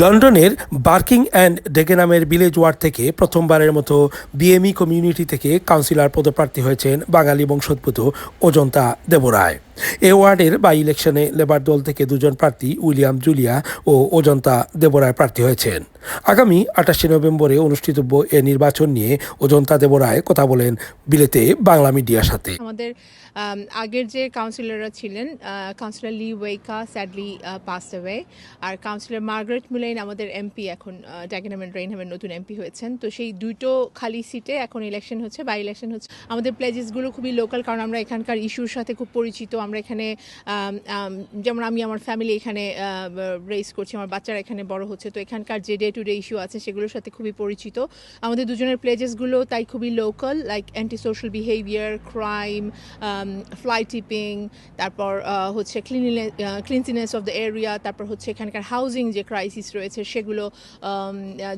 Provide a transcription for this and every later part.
লন্ডনের Barking and ডেগেনামের Village Ward থেকে প্রথমবারের মতো বিএমই কমিউনিটি থেকে কাউন্সিলর পদপ্রার্থী হয়েছেন বাঙালি বংশোদ্ভূত অজন্তা দেবরায়। এ ওয়ার্ডের বাই ইলেকশনে লেবার দল থেকে দুজন প্রার্থী উইলিয়াম জুলিয়া ও অজন্তা দেবরায় প্রার্থী হয়েছেন। আগামী আঠাশে নভেম্বরে অনুষ্ঠিতব্য এ নির্বাচন নিয়ে অজন্তা দেবরায় কথা বলেন বিলেতে বাংলা মিডিয়ার সাথে। আমাদের আগের যে কাউন্সিলররা ছিলেন councillor Lee Waker sadly passed away আর কাউন্সিলর মার্গারেট মুলাইন আমাদের এমপি এখন ড্যাগেনাম অ্যান্ড রেইনহামের নতুন এমপি হয়েছেন। তো সেই দুটো খালি সিটে এখন ইলেকশন হচ্ছে বাই ইলেকশন হচ্ছে। আমাদের প্লেজেসগুলো খুবই লোকাল কারণ আমরা এখানকার ইস্যুর সাথে খুব পরিচিত। আমরা এখানে যেমন আমি আমার ফ্যামিলি এখানে রেস করছি, আমার বাচ্চারা এখানে বড় হচ্ছে, তো এখানকার যে ডে টু ডে ইস্যু আছে সেগুলোর সাথে খুবই পরিচিত। আমাদের দুজনের প্লেজেসগুলো তাই খুবই local like anti social behaviour crime fly tipping তারপর হচ্ছে ক্লিনজিনেস অফ দ্য এরিয়া তারপর হচ্ছে এখানকার হাউজিং যে ক্রাইসিস রয়েছে সেগুলো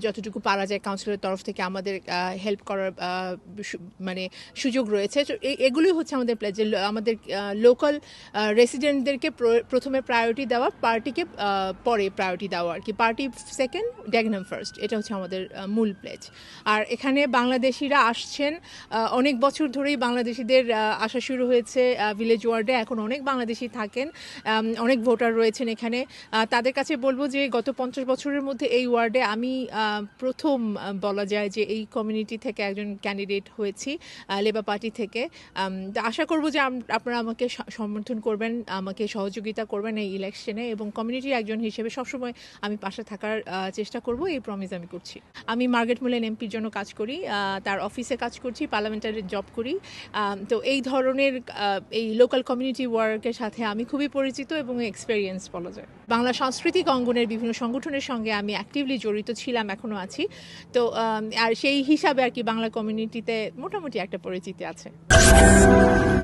যতটুকু পারা যায় কাউন্সিলের তরফ থেকে আমাদের হেল্প করার মানে সুযোগ রয়েছে। তো এগুলোই হচ্ছে আমাদের প্লেজে আমাদের লোকাল রেসিডেন্টদেরকে প্রথমে প্রায়োরিটি দেওয়া পার্টিকে পরে প্রায়োরিটি দেওয়া আর কি। পার্টি সেকেন্ড ড্যাগনাম ফার্স্ট এটা হচ্ছে আমাদের মূল প্লেজ আর এখানে বাংলাদেশিরা আসছেন অনেক বছর ধরেই বাংলাদেশিদের আসা শুরু হয়েছে ভিলেজ ওয়ার্ডে এখন অনেক বাংলাদেশি থাকেন অনেক ভোটার রয়েছেন এখানে। তাদের কাছে বলব যে গত পঞ্চাশ বছরের মধ্যে এই ওয়ার্ডে আমি প্রথম বলা যায় যে এই কমিউনিটি থেকে একজন ক্যান্ডিডেট হয়েছি লেবার পার্টি থেকে। আশা করব যে আপনারা আমাকে সমর্থন করবেন, আমাকে সহযোগিতা করবেন এই ইলেকশনে এবং কমিউনিটির একজন হিসেবে সবসময় আমি পাশে থাকার চেষ্টা করব, এই প্রমিস আমি করছি। আমি মার্গেট মুলেন এমপির জন্য কাজ করি তার অফিসে কাজ করছি পার্লামেন্টারি জব করি। তো এই ধরনের এই লোকাল কমিউনিটি ওয়ার্কের সাথে আমি খুবই পরিচিত এবং এক্সপেরিয়েন্স বলা যায়। বাংলা সাংস্কৃতিক অঙ্গনের বিভিন্ন সংগঠনের সঙ্গে আমি অ্যাক্টিভলি জড়িত ছিলাম এখনও আছি। তো আর সেই হিসাবে আর কি বাংলা কমিউনিটিতে মোটামুটি একটা পরিচিতি আছে।